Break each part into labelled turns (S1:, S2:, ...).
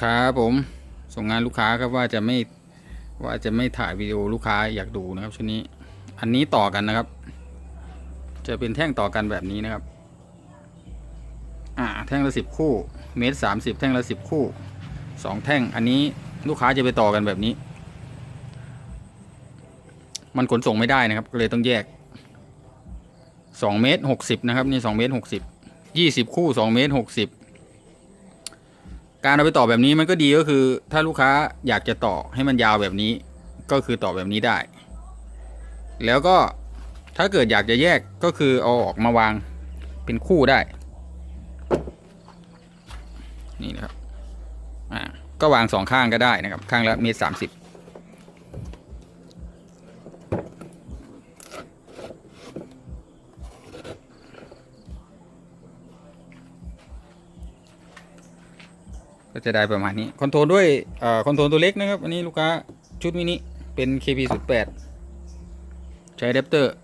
S1: ค้าผมส่งงานลูกค้าครับว่าจะไม่ว่าจะไม่ถ่ายวิดีโอลูกค้าอยากดูนะครับชุดนี้ อันนี้ต่อกันนะครับ จะเป็นแท่งต่อกันแบบนี้นะครับ อ่าแท่งละสิบคู่ เมตรสามสิบแท่งละสิบคู่สองแท่ง อันนี้ลูกค้าจะไปต่อกันแบบนี้ มันขนส่งไม่ได้นะครับก็เลยต้องแยกสองเมตรหกสิบนะครับนี่สองเมตรหกสิบยี่สิบคู่สองเมตรหกสิบ การเอาไปต่อแบบนี้มันก็ดีก็คือ ถ้าลูกค้าอยากจะต่อให้มันยาวแบบนี้ ก็คือต่อแบบนี้ได้ แล้วก็ถ้าเกิดอยากจะแยกก็คือเอาออกมาวางเป็นคู่ได้ นี่นะครับอ่าก็วางสองข้างก็ได้นะครับ ข้างละเมตรสามสิบ ก็จะได้ประมาณนี้คอนโทรลด้วยอคอนโทรลตัวเล็กนะครับ อันนี้ลูกค้าชุดมินิเป็น KP 0 8 ใช้อะแดปเตอร์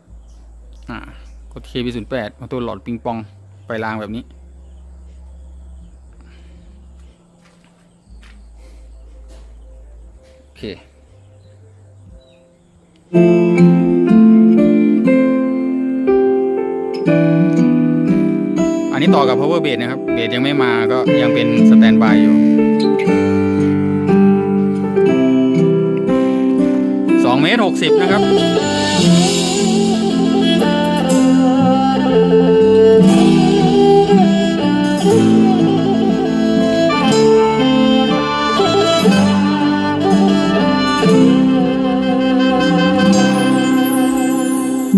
S1: กด KP 0 8คอนโทรลหลอดปิงปองไปรางแบบนี้ โอเค ต่อกับ power base นะครับ เบสยังไม่มาก็ยังเป็นสแตนบายอยู่2เมตร60นะครับ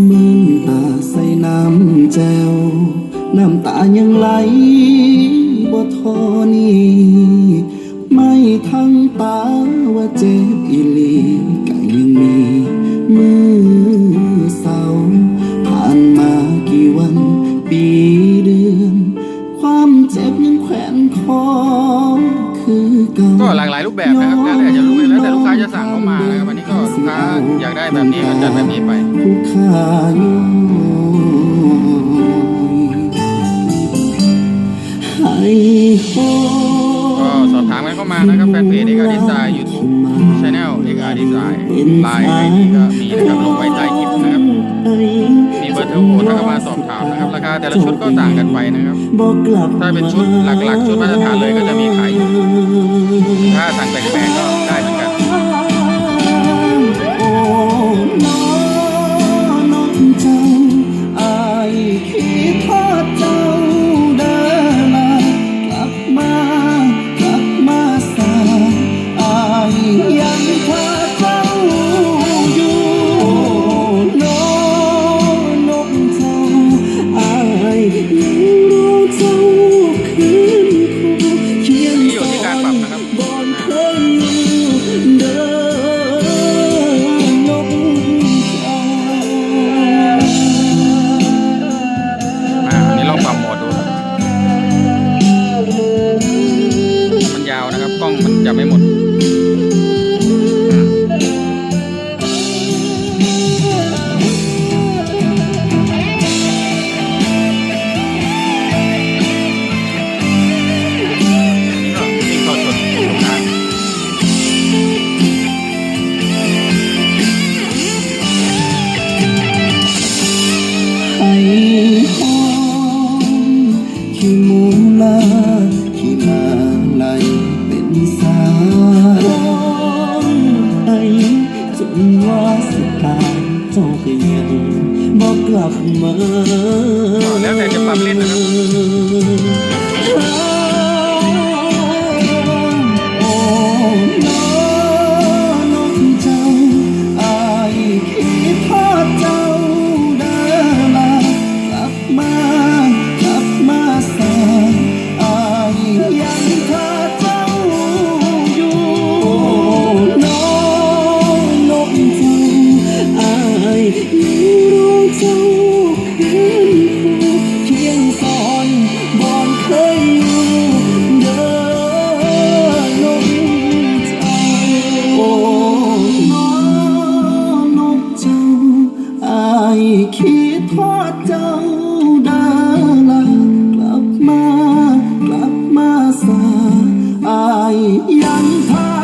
S2: มึงตาใสน้ำแจว น้ำตายังไหลบ่ทอนี่ไม่ทั้งตาว่าเจ็บอีหลีก็ยังมีมือเศร้าผ่านมากี่วันปีเดือน ความเจ็บยังแขวนคอคือเก่า
S1: ก็หลากหลายรูปแบบนะครับแล้วแต่จะรู้แล้วแต่ลูกค้าจะสั่งเข้ามานะครับอันนี้ก็ลูกค้าอยากได้แบบนี้ก็จัดแบบนี้ไป
S2: ผู้ค่าย้อย
S1: ก็สอบถามกันเข้ามานะครับแฟนเพจเอกอาดีไซน์ยูทูบชาแนลเอกอาดีไซน์ไลน์ไอดีก็มีนะครับลงไว้ใต้คลิปนะครับ มีเบอร์โทรถ้าเข้ามาสอบถามนะครับราคาแต่ละชุดก็ต่างกันไปนะครับ
S2: บอกกลับ
S1: ถ้าเป็นชุดหลักๆ ชุดมาตรฐานเลยก็จะมีขายอยู่ถ้าสั่งแต่งแปลงก็ มัน
S2: จะ
S1: ไม่หมด แล้วแต่จะปรับเล่นนะครับ
S2: คิดทอดเจ้าดาลากลับมากลับมาสาอา
S1: ยยังทา